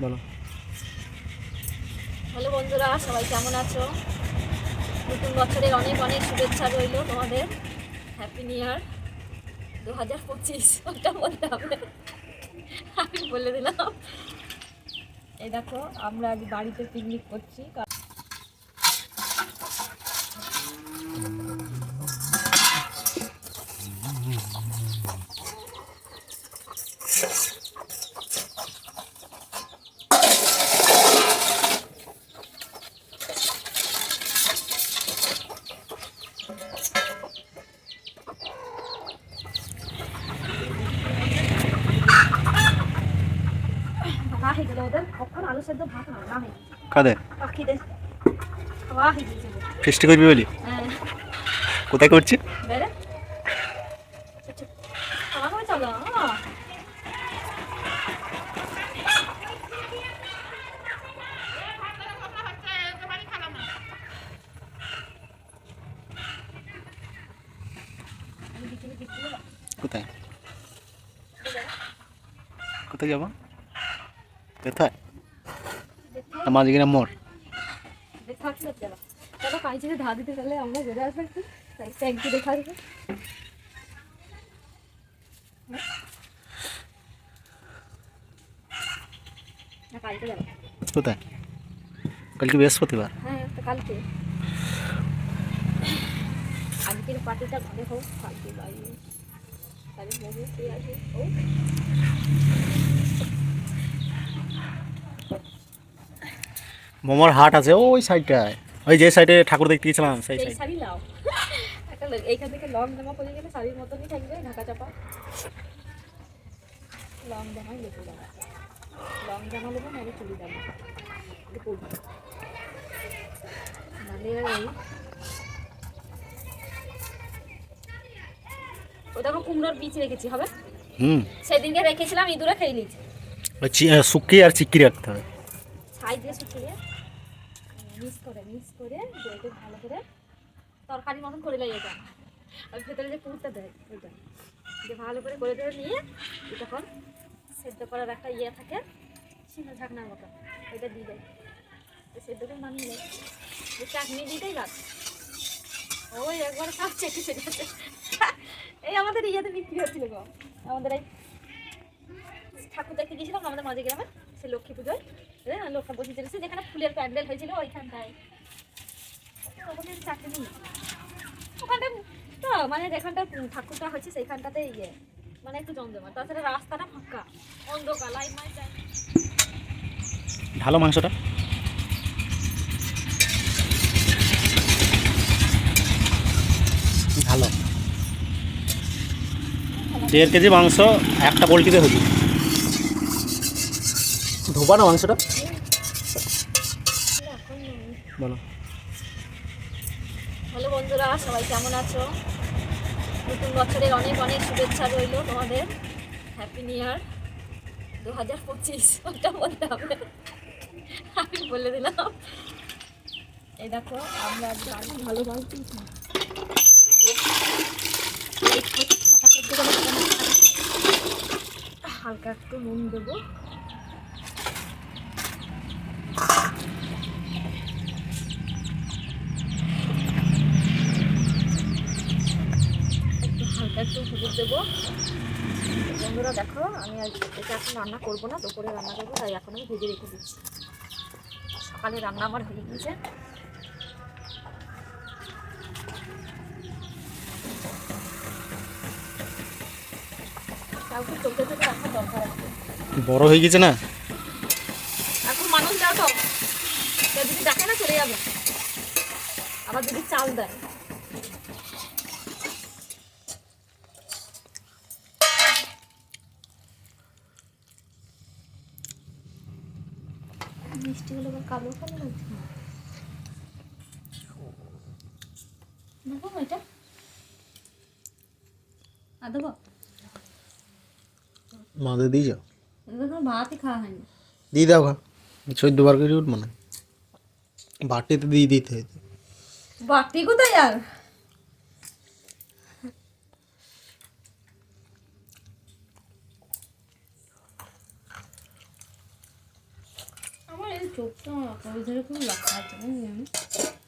বলো। হ্যালো বন্ধুরা, সবাই কেমন আছো? নতুন বছরের অনেক অনেক শুভেচ্ছা রইল তোমাদের। হ্যাপি নিউ ইয়ার দু হাজার পঁচিশ ওটা বলতে হবে আমি বলে দিলাম। এই দেখো, আমরা আজ বাড়িতে পিকনিক করছি কা- খাওয়া হয়ে গেলো ওদের কখন আলু সেদ্ধ ভাত না না হয়ে গেছে কাদের। ফেস্টি করবি বলি কোথায় করছি। কোথায় কোথায় যাব কোথায় দেখতে না মাঝখানে মোড় দেখা হচ্ছে না চলো চলো কাঁচিতে ধা দিতে গেলে আমরা ঘুরে আসব একটু তাই ট্যাঙ্কি দেখা দেবে না কালকে যাব কোথায় কালকে বৃহস্পতিবার হ্যাঁ তো কালকে আজকের পার্টিটা ঘরে হোক কালকে বাইরে তাহলে মোমো কে আছে ও মোমোর হাট আছে ওই সাইডটায়। ওই যে সাইডে ঠাকুর দেখতে গেছিলাম সেই সেই সাইড। শাড়ি লাও একটা এইখান থেকে লং জামা পরে গেলে শাড়ির মতনই থাকবে ঢাকা চাপা। লং জামাই লেগে যাবে লং জামা নেব নাহলে চুড়ি জামা এটা পরবো। নাহলে এই ও কুমড়োর বীজ রেখেছি হবে? হুম। সেদিনকে রেখেছিলাম ইঁদুরে খেয়ে নিয়েছে। শুকিয়ে আর চিক্কি রাখতে হবে দিয়ে শুকিয়ে মিক্স করে মিক্স করে দইটা ভালো করে তরকারি মতন করে লাই এটা ভেতরে যে পুরটা দেয় ওইটা যে ভালো করে করে করে নিয়ে তখন সেদ্ধ করার একটা ইয়ে থাকে সিংহ ঢাকনার মতো ওইটা দিয়ে দেয় সেদ্ধ করে নামিয়ে দেয় যে চাটনি দিতেই গাছ ওই একবার চেকে সেটে এই আমাদের ইয়েতে বিক্রি হচ্ছিল গো আমাদের এই গেছিলাম আমাদের মাঝে গ্রামে সে লক্ষ্মী পুজোয়। লোকটা বসে চলেছে যেখানে ফুলের প্যান্ডেল হয়েছিল ওইখানটায়। চাকরি ওখানটা মানে যেখানটা ঠাকুরটা হচ্ছে সেইখানটাতে ইয়ে মানে একটু জমজমা তাছাড়া রাস্তাটা ফাঁকা, অন্ধকার, লাইট মাইট যায় মাংসটা। ভালো দেড় কেজি মাংস, একটা পোলট্রিতে হচ্ছে ধোবা না মাংসটা? বলো। হ্যালো বন্ধুরা, সবাই কেমন আছো? নতুন বছরের অনেক অনেক শুভেচ্ছা রইল তোমাদের। হ্যাপি নিউ ইয়ার দু হাজার পঁচিশ ওটা বলতে হবে আমি বলে দিলাম। এই দেখো, আমরা ভালো বাড়ি হালকা একটু নুন দেবো একটু হালকা দেবো। বন্ধুরা দেখো আমি এটা এখন রান্না করব না দুপুরে রান্না করব তাই এখন আমি ভেজে রেখে দিচ্ছি। সকালে রান্না আমার হয়ে গিয়েছে। বড় হয়ে গেছে না? এখন মানুষ যাও তো কেউ যদি ডাকে না চলে যাবে। আবার যদি চাল দেয়। মিষ্টি হলে আবার কালো কালো লাগছে। দেখো এটা? আর দেবো? মাদে দিয়ে যাও। দেখো ভাতই খাওয়া হয়নি। দিয়ে দাও ঘর চোদ্দ বার করে উঠবো না। বাটিতে দিয়ে দিতে হইতো বাটি কোথায় আর? 독성아 거기 들고 나가자.